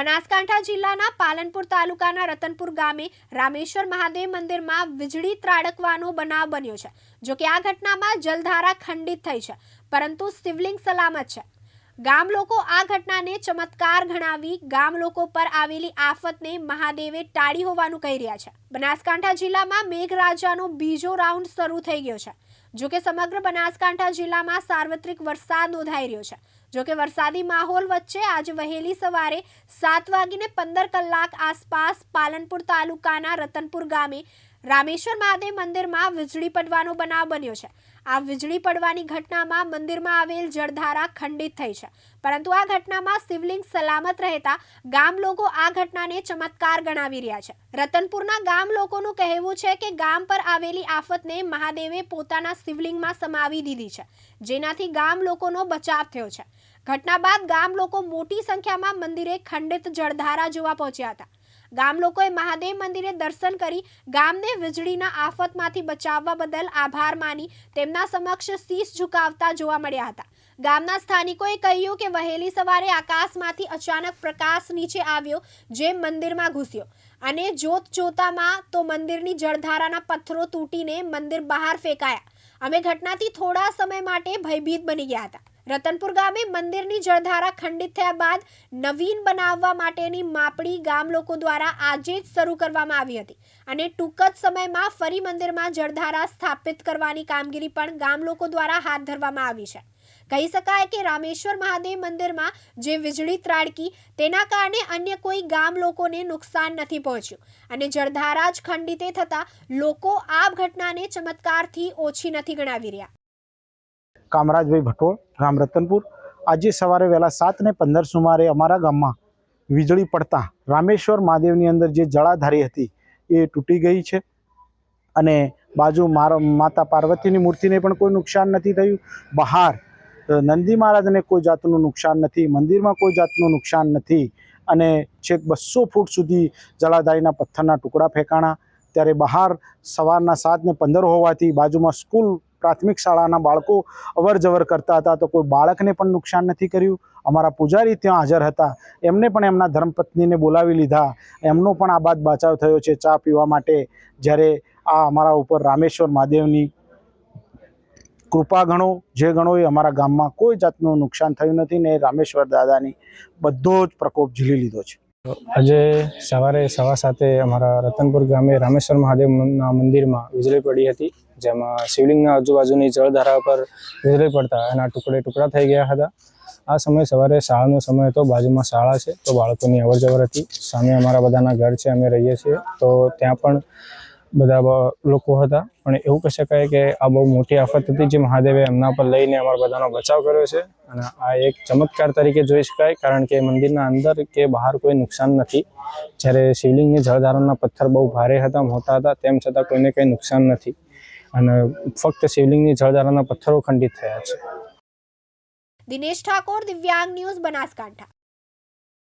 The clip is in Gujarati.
બનાસકાંઠા જિલ્લાના પાલનપુર તાલુકાના રતનપુર ગામે રામેશ્વર મહાદેવ મંદિરમાં વીજળી ત્રાડકવાનો બનાવ બન્યો છે, જો કે આ ઘટનામાં જલધારા ખંડિત થઈ છે, પરંતુ શિવલિંગ સલામત છે. ગામ લોકો આ ઘટનાને ચમત્કાર ગણાવી ગામ લોકો પર આવેલી આફતને મહાદેવે ટાળી હોવાનું કહી રહ્યા છે. બનાસકાંઠા જિલ્લામાં મેઘરાજાનો બીજો રાઉન્ડ શરૂ થઈ ગયો છે. જો કે સમગ્ર બનાસકાંઠા જિલ્લામાં સાર્વત્રિક વરસાદ નોંધાઈ રહ્યો છે. જો કે વરસાદી માહોલ વચ્ચે આજે વહેલી સવારે સાત વાગીને પંદર કલાક આસપાસ પાલનપુર તાલુકાના રતનપુર ગામે રામેશ્વર મહાદેવ મંદિરમાં વીજળી પડવાનો બનાવ બન્યો છે. આ વીજળી પડવાની ઘટનામાં મંદિરમાં આવેલ જળધારા ખંડિત થઈ છે. પરંતુ આ ઘટનામાં શિવલિંગ સલામત રહેતા ગામ લોકો આ ઘટનાને ચમત્કાર ગણાવી રહ્યા છે. રતનપુરના ગામ લોકોનું કહેવું છે કે ગામ પર આવેલી આફતને મહાદેવે પોતાના શિવલિંગમાં સમાવી દીધી છે, જેનાથી ગામ લોકોનો બચાવ થયો છે. ઘટના બાદ ગામ લોકો મોટી સંખ્યામાં મંદિરે ખંડિત જળધારા જોવા પહોંચ્યા હતા. ગામ લોકોએ મહાદેવ મંદિરે દર્શન કરી ગામને વીજળીના આફતમાંથી બચાવવા બદલ આભાર માની તેમના સમક્ષ શીશ ઝુકાવતા જોવા મળ્યા હતા. ગામના સ્થાનિકોએ કહ્યું કે વહેલી સવારે આકાશમાંથી અચાનક પ્રકાશ નીચે આવ્યો, જે મંદિરમાં ઘૂસ્યો. અને જોત જોતામાં તો મંદિરની જળધારાના પથ્થરો તૂટીને મંદિર બહાર ફેંકાયા. અમે ઘટનાથી થોડા સમય માટે ભયભીત બની ગયા હતા. રતનપુર ગામે મંદિરની જળધારા ખંડિત થયા બાદ નવીન બનાવવા માટેની માપણી ગામ લોકો દ્વારા આજે જ શરૂ કરવામાં આવી હતી. અને ટૂંક જ સમયમાં ફરી મંદિરમાં જળધારા સ્થાપિત કરવાની કામગીરી પણ ગામ લોકો દ્વારા હાથ ધરવામાં આવી છે. કહી શકાય કે રામેશ્વર મહાદેવ મંદિરમાં જે વીજળી ત્રાડકી, તેના કારણે અન્ય કોઈ ગામ લોકોને નુકસાન નથી પહોંચ્યું. અને જળધારા જ ખંડિતે થતાં લોકો આ ઘટનાને ચમત્કારથી ઓછી નથી ગણાવી રહ્યા. કામરાજભાઈ ભટોળ ગામ રતનપુર આજે સવારે વહેલા સાત ને પંદર સુમારે અમારા ગામમાં વીજળી પડતા રામેશ્વર મહાદેવની અંદર જે જળાધારી હતી એ તૂટી ગઈ છે અને બાજુ મારા માતા પાર્વતીની મૂર્તિને પણ કોઈ નુકસાન નથી થયું. બહાર નંદી મહારાજને કોઈ જાતનું નુકસાન નથી, મંદિરમાં કોઈ જાતનું નુકસાન નથી અને છેક બસો ફૂટ સુધી જળાધારીના પથ્થરના ટુકડા ફેંકાણા. ત્યારે બહાર સવારના સાત ને પંદર હોવાથી બાજુમાં સ્કૂલ પ્રાથમિક શાળાના બાળકો અવર જવર કરતા હતા તો કોઈ બાળકને પણ નુકસાન નથી કર્યું. અમારા પૂજારી ત્યાં હાજર હતા. એમને પણ એમના ધર્મપત્નીને બોલાવી લીધા. એમનો પણ આ બાદ બચાવ થયો છે ચા પીવા માટે. જ્યારે આ અમારા ઉપર રામેશ્વર મહાદેવની કૃપા ગણો, જે ગણો એ અમારા ગામમાં કોઈ જાતનું નુકસાન થયું નથી ને રામેશ્વર દાદાની બધો જ પ્રકોપ ઝીલી લીધો છે. આજે સવારે સવા સાતે અમારા રતનપુર ગામે રામેશ્વર મહાદેવના મંદિરમાં વીજળી પડી હતી, જેમાં શિવલિંગના આજુબાજુની જળધારા પર વીજળી પડતા એના ટુકડે ટુકડા થઈ ગયા હતા. આ સમય સવારે શાળાનો સમય હતો, બાજુમાં શાળા છે, તો બાળકોની અવર હતી. સામે અમારા બધાના ઘર છે, અમે રહીએ છીએ. તો ત્યાં પણ બધા લોકો હતા. પણ એવું કહી શકાય કે આ બહુ મોટી આફત હતી જે મહાદેવે એમના પર લઈને અમારા બધાનો બચાવ કર્યો છે. અને આ એક ચમત્કાર તરીકે જોઈ શકાય, કારણ કે મંદિરના અંદર કે બહાર કોઈ નુકસાન નથી. જ્યારે શિવલિંગની જળધારણના પથ્થર બહુ ભારે હતા, મોટા હતા, તેમ છતાં કોઈને કંઈ નુકસાન નથી. અને ફક્ત શિવલિંગની જળધારણના પથ્થરો ખંડિત થયા છે. દિનેશ ઠાકોર, દિવ્યાંગ ન્યૂઝ બનાસકાંઠા.